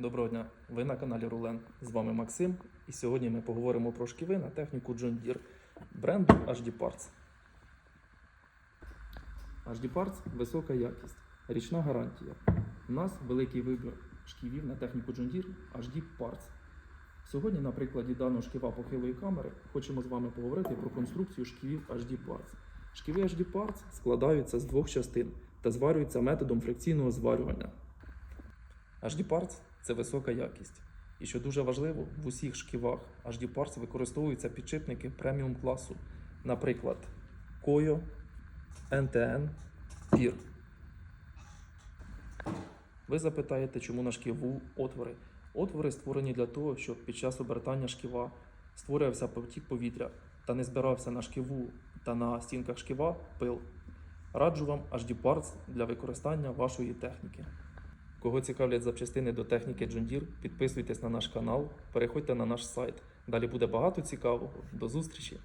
Доброго дня! Ви на каналі Рулен. З вами Максим. І сьогодні ми поговоримо про шківи на техніку John Deere бренду HD Parts. HD Parts – висока якість, річна гарантія. У нас великий вибір шківів на техніку John Deere HD Parts. Сьогодні, на прикладі даного шківа похилої камери, хочемо з вами поговорити про конструкцію шківів HD Parts. Шківи HD Parts складаються з двох частин та зварюються методом фрикційного зварювання. HD Parts – це висока якість. І що дуже важливо, в усіх шківах HD Parts використовуються підшипники преміум класу, наприклад, Koyo, NTN, PIR. Ви запитаєте, чому на шківу отвори? Отвори створені для того, щоб під час обертання шківа створювався потік повітря та не збирався на шківу та на стінках шківа пил. Раджу вам HD Parts для використання вашої техніки. Кого цікавлять запчастини до техніки Deere, підписуйтесь на наш канал, переходьте на наш сайт. Далі буде багато цікавого. До зустрічі!